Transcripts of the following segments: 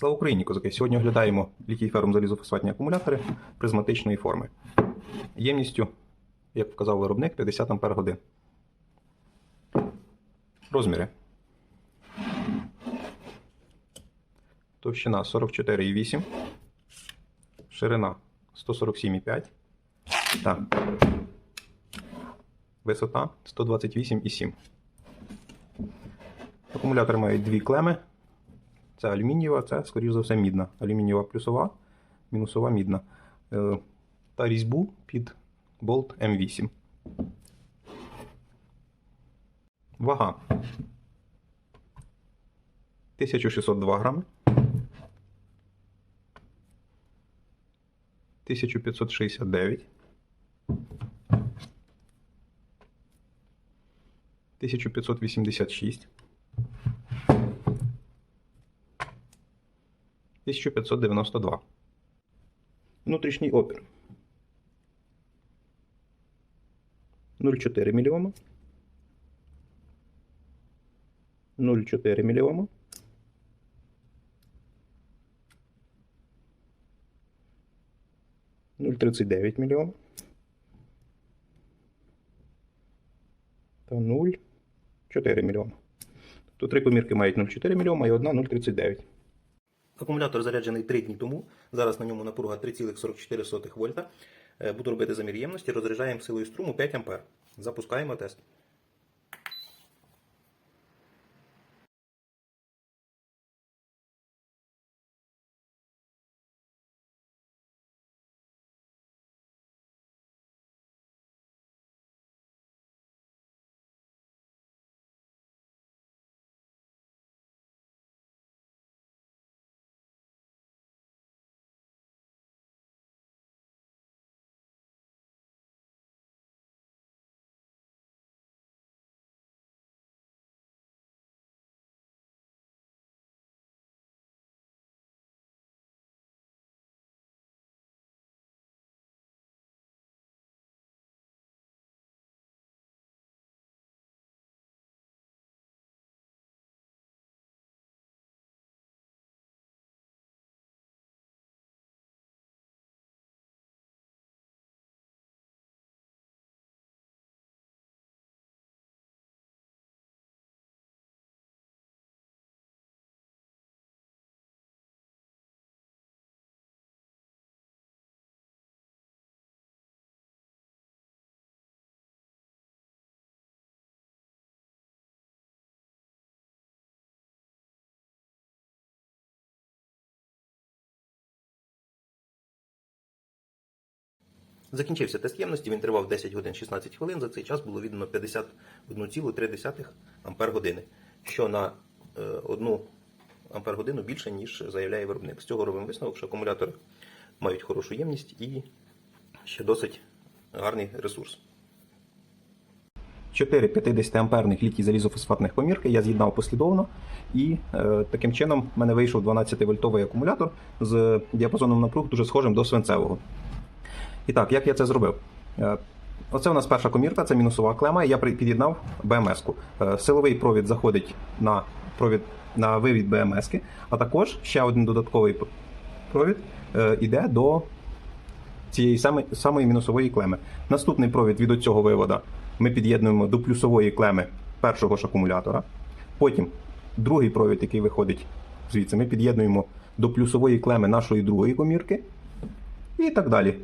Слава Україні, козаки! Сьогодні оглядаємо літій ферум залізофосфатні акумулятори призматичної форми. Ємністю, як вказав виробник, 50 Ах. Розміри. Товщина 44,8. Ширина 147,5. Та висота 128,7. Акумулятори мають дві клеми. Це алюмінієва, це, скоріш за все, мідна. Алюмінієва плюсова, мінусова мідна. Е, Та різьбу під болт М8. Вага 1602 грами. 1569. 1586. 1592. Внутрішній опір 0,4 мільйома. 0,4 мільйома. Нуль тридцять дев'ять мільйон. Та 0,4 мільйона. Тобто три комірки мають 0,4 мільйона і одна 0,39. Акумулятор заряджений 3 дні тому. Зараз на ньому напруга 3,44 вольта. Е, Буду робити замір ємності. Розряджаємо силою струму 5 А. Запускаємо тест. Закінчився тест ємності, він тривав 10 годин 16 хвилин. За цей час було віддано 51,3 ампер години, що на 1 ампер годину більше, ніж заявляє виробник. З цього робимо висновок, що акумулятори мають хорошу ємність і ще досить гарний ресурс. 4 50 амперних літій залізофосфатних комірки я з'єднав послідовно, і е, таким чином в мене вийшов 12-вольтовий акумулятор з діапазоном напруг дуже схожим до свинцевого. І так, як я це зробив? Е, Оце у нас перша комірка, це мінусова клема. Я під'єднав БМС-ку. Е, Силовий провід заходить на провід на вивід БМС-ки, а також ще один додатковий провід е, іде до цієї самої, самої мінусової клеми. Наступний провід від цього вивода ми під'єднуємо до плюсової клеми першого ж акумулятора. Потім другий провід, який виходить звідси, ми під'єднуємо до плюсової клеми нашої другої комірки. І так далі.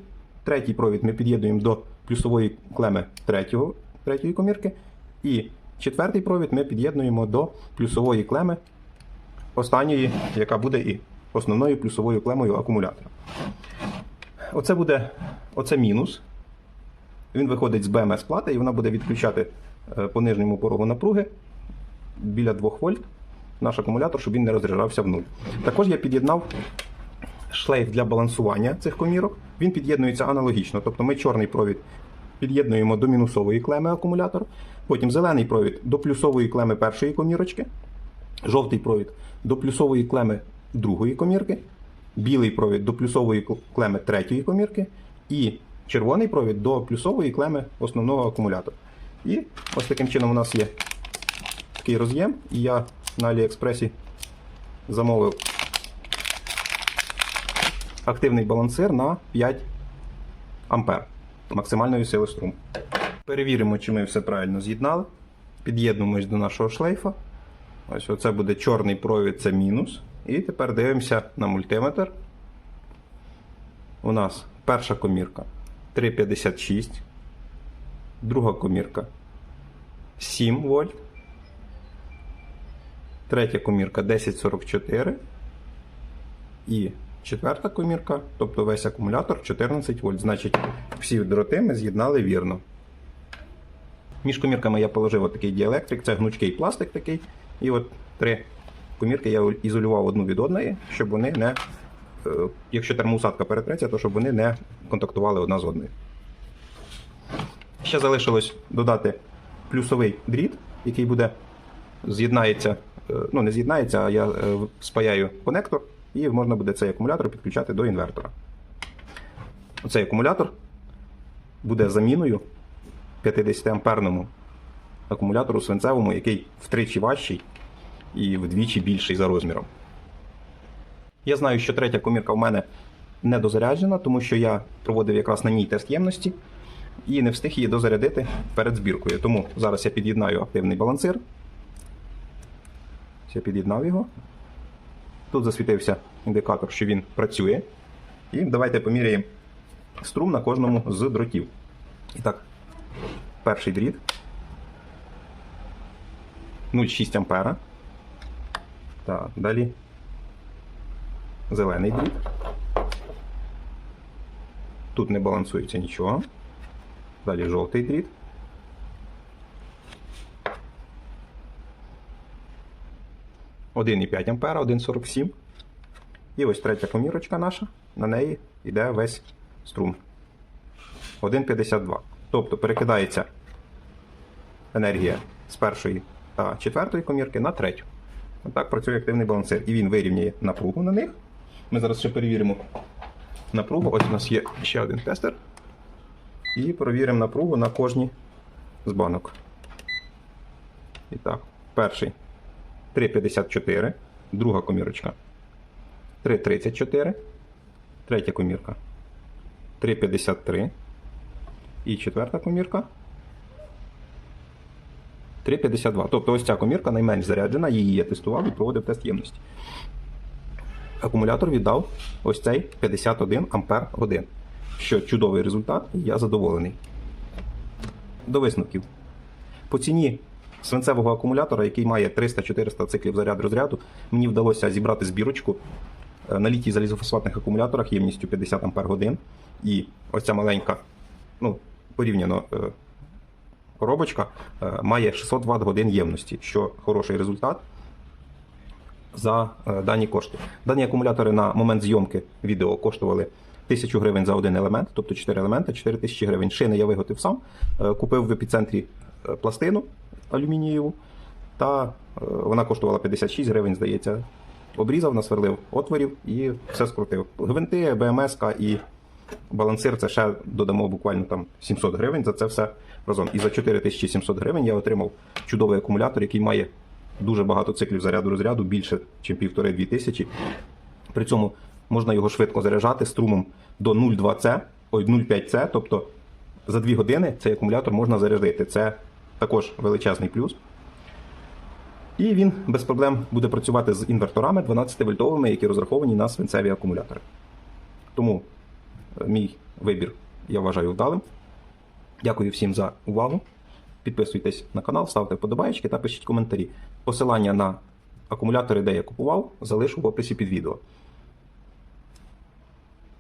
Третій провід ми під'єднуємо до плюсової клеми третього, третьої комірки. І четвертий провід ми під'єднуємо до плюсової клеми останньої, яка буде і основною плюсовою клемою акумулятора. Оце буде оце мінус. Він виходить з БМС плати і вона буде відключати е, по нижньому порогу напруги біля 2 вольт наш акумулятор, щоб він не розряджався в нуль. Також я під'єднав шлейф для балансування цих комірок. Він під'єднується аналогічно. Тобто ми чорний провід під'єднуємо до мінусової клеми акумулятора, потім зелений провід до плюсової клеми першої комірочки, жовтий провід до плюсової клеми другої комірки, білий провід до плюсової клеми третьої комірки і червоний провід до плюсової клеми основного акумулятора. І ось таким чином у нас є такий роз'єм, і я на Аліекспресі замовив активний балансир на 5 ампер максимальної сили струму. Перевіримо, чи ми все правильно з'єднали. Під'єднуємось до нашого шлейфа. Ось оце буде чорний провід, це мінус. І тепер дивимося на мультиметр. У нас перша комірка 3,56, друга комірка 7 вольт, третя комірка 1044 і четверта комірка, тобто весь акумулятор 14 вольт. Значить, всі дроти ми з'єднали вірно. Між комірками я положив отакий діелектрик, це гнучкий пластик такий. І от три комірки я ізолював одну від одної, щоб вони не, е, якщо термоусадка перетреться, то щоб вони не контактували одна з одною. Ще залишилось додати плюсовий дріт, який буде з'єднається, е, ну не з'єднається, а я е, спаяю конектор, і можна буде цей акумулятор підключати до інвертора. Оцей акумулятор буде заміною 50-амперному акумулятору свинцевому, який втричі важчий і вдвічі більший за розміром. Я знаю, що третя комірка в мене не дозаряджена, тому що я проводив якраз на ній тест ємності і не встиг її дозарядити перед збіркою. Тому зараз я під'єднаю активний балансир. Я під'єднав його. Тут засвітився індикатор, що він працює. І давайте поміряємо струм на кожному з дротів. І так, перший дріт 0,6 ампера. Так, далі зелений дріт. Тут не балансується нічого. Далі жовтий дріт. Один і 5 ампера, 1,47. І ось третя комірочка наша. На неї йде весь струм. 1,52. Тобто перекидається енергія з першої та четвертої комірки на третю. Отак працює активний балансир. І він вирівнює напругу на них. Ми зараз ще перевіримо напругу. Ось у нас є ще один тестер. І перевіримо напругу на кожній з банок. І так, перший 3,54, друга комірочка 3,34, третя комірка 3,53 і четверта комірка 3,52. Тобто ось ця комірка найменш заряджена, її я тестував і проводив тест ємності. Акумулятор віддав ось цей 51 ампер годин. Що чудовий результат, і я задоволений. До висновків. По ціні свинцевого акумулятора, який має 300-400 циклів заряд розряду, мені вдалося зібрати збірочку е, на літій залізофосфатних акумуляторах ємністю 50 ампер годин. І ось ця маленька, ну, порівняно е, коробочка е, має 600 Вт годин ємності, що хороший результат за дані кошти. Дані акумулятори на момент зйомки відео коштували 1000 гривень за один елемент, тобто 4 елементи, 4000 гривень. Шини я виготовив сам, купив в епіцентрі пластину алюмінієву, та е, вона коштувала 56 гривень, здається. Обрізав, насверлив отворів і все скрутив. Гвинти, БМС і балансир це ще додамо буквально там 700 гривень за це все разом. І за 4700 гривень я отримав чудовий акумулятор, який має дуже багато циклів заряду розряду, більше, ніж півтори-дві тисячі. При цьому можна його швидко заряджати струмом до 0,2С, ой, 0,5С, тобто за 2 години цей акумулятор можна зарядити. Це також величезний плюс. І він без проблем буде працювати з інверторами 12-вольтовими, які розраховані на свинцеві акумулятори. Тому е, мій вибір я вважаю вдалим. Дякую всім за увагу. Підписуйтесь на канал, ставте вподобайки та пишіть коментарі. Посилання на акумулятори, де я купував, залишу в описі під відео.